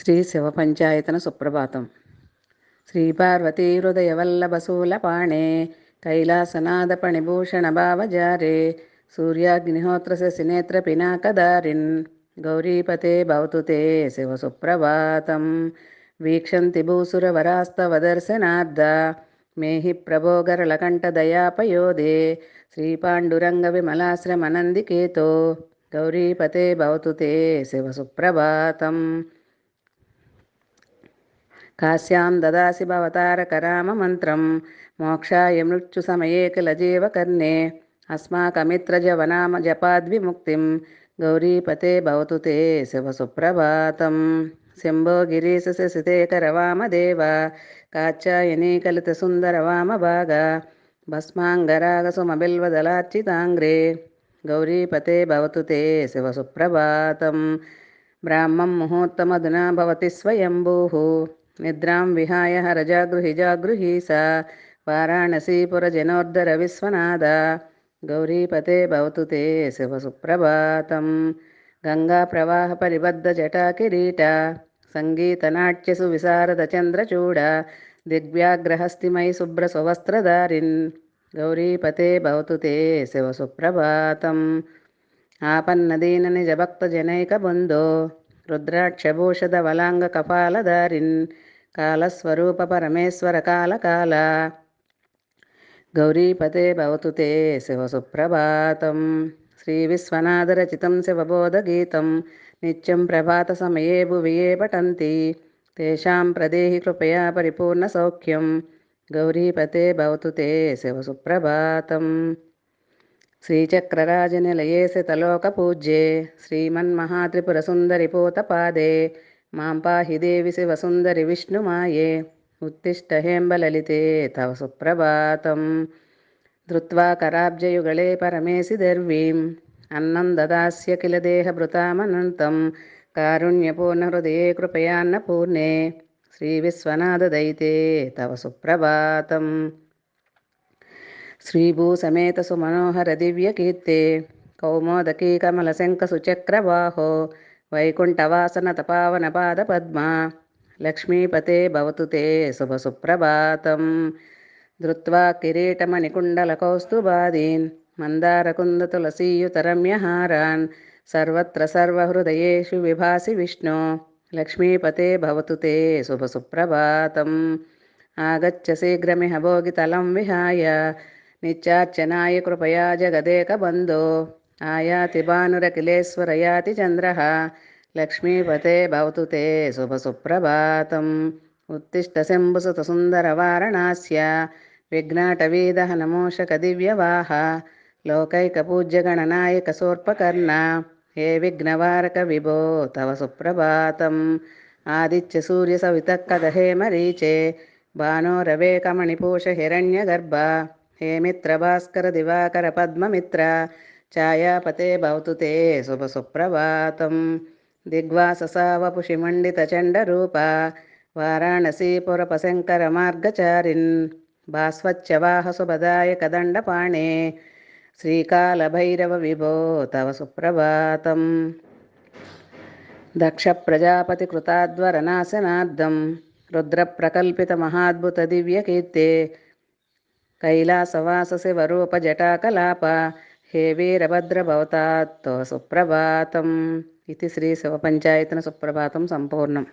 శ్రీ శివపంచాయతన సుప్రభాతం. శ్రీపార్వతీ కైలాసనాథ పణిభూషణ భావజారే సూర్యాగ్నిహోత్ర శశినేత్ర పినాకదారిన్ గౌరీపతే భవతు తే శివ సుప్రభాతం. వీక్షంతి భూసురవరాస్తవ దర్శనార్థ మేహి ప్రభోగరళకంఠ దయాపయోదే శ్రీపాండురంగ విమలాశ్రమనందికేతో గౌరీపతే భవతు తే శివ సుప్రభాతం కాశ్యాం దదాసి భవతారకరామమంత్రం. మోక్షాయ మృత్యుసమయే కిల జీవకర్ణే అస్మాకమిత్రజవనామ జపాద్విముక్తిం. గౌరీపతే భవతు తే శివ సుప్రభాతం శంభో గిరీశ శశితేకరవామదేవ కాచాయనీ కలిత సుందర వామభాగ. భస్మాంగరాగ సుమబిల్వదలార్చితాంగ్రే గౌరీపతే భవతు తే నిద్రాం విహాయ హరజాగృహి జాగృహీ సా. వారాణసీపురజనోర్ధర విశ్వనాథ. గౌరీపతే భవతు తే శివ సుప్రభాతం. గంగా ప్రవాహ పరిబద్ధ జటా కిరీట. సంగీతనాట్యసు విశారద చంద్రచూడ. దిగ్వ్యాగ్రహస్తిమై శుభ్ర సువస్త్రధారిన్ గౌరీపతే భవతు తే శివ సుప్రభాతం. ఆపన్నదీన నిజ భక్త జనైక బంధో రుద్రాక్షభూషద వలాంగ కపాలధారిన్ కాలస్వరూప పరమేశ్వర కాల కాల గౌరీపతే భవతు తే శివ సుప్రభాతం. శ్రీ విశ్వనాథరచితం శివబోధగీతం నిత్యం ప్రభాత సమయే భువియే పఠంతి. తేషాం ప్రదేహి కృపయా పరిపూర్ణ సౌఖ్యం. గౌరీపతే భవతు తే శివ సుప్రభాతం. శ్రీచక్రరాజనిలయే శతలోకపూజ్యే శ్రీమన్మహాత్రిపురసుందరిపోతపాదే మాం పాహి దేవి శివసుందరి విష్ణుమాయే ఉత్తిష్ట హేంబలలితే తవ సుప్రభాతం. ధృత్వా కరాబ్జయుగళే పరమేసి దర్వీం. అన్నం దదాస్య కిల దేహభృతామనంతం కారుణ్యపూర్ణహృదయే కృపయాన్నపూర్ణే శ్రీవిశ్వనాథదయితే తవ సుప్రభాతం. శ్రీభూసమేత సుమనోహర దివ్యకీర్తే కౌమోదకీ కమలశంఖసుచక్రవాహో వైకుంఠవాసన తపావన పాద పద్మ లక్ష్మీపతే భవతు తే శుభ సుప్రభాతం. ధృత్వా కిరీటమణికుండలకౌస్తుభాదీన్. మందారకుందతులసీయుతరమ్యహారాన్ సర్వత్ర సర్వహృదయేషు విభాసి విష్ణు. లక్ష్మీపతే భవతు తే శుభ సుప్రభాతం. ఆగచ్చ శీఘ్రమిహ భోగితలం విహాయ. నిత్యార్చనాయ కృపయా జగదేక బంధో. ఆయాతి భానురఖిలేశ్వరయాతి చంద్ర. లక్ష్మీపతే భవతు తే శుభ సుప్రభాతం. ఉత్తిష్ట శంభుసుత సుందర వారణాస్య. విఘ్నాటవీదహనమోషక దివ్యవాహ. లోకైక పూజ్యగణనాయక సోర్పకర్ణ. హే విఘ్నవారక విభో తవ సుప్రభాతం. ఆదిత్య సూర్య సవితక్కద హే మరీచే. భానోరవే కమణిపూష హిరణ్యగర్భ. హే మిత్ర భాస్కర దివాకర పద్మమిత్ర. ఛాయాపతే భవతు తే శుభ సుప్రభాతం. దిగ్వాససావపుషిమండిత చండరూప వారాణసీపురపశంకర మార్గచారిన్ భాస్వచ్చవాహ సుభదాయక దండపాణే శ్రీకాళభైరవ విభో తవ సుప్రభాతం. దక్ష ప్రజాపతి కృతాద్వరనాశనార్థం రుద్రప్రకల్పిత మహాద్భుత హే వీరభద్రభవతాత్తో సుప్రభాతం. ఇది శ్రీ శివపంచాయతన సుప్రభాతం సంపూర్ణం.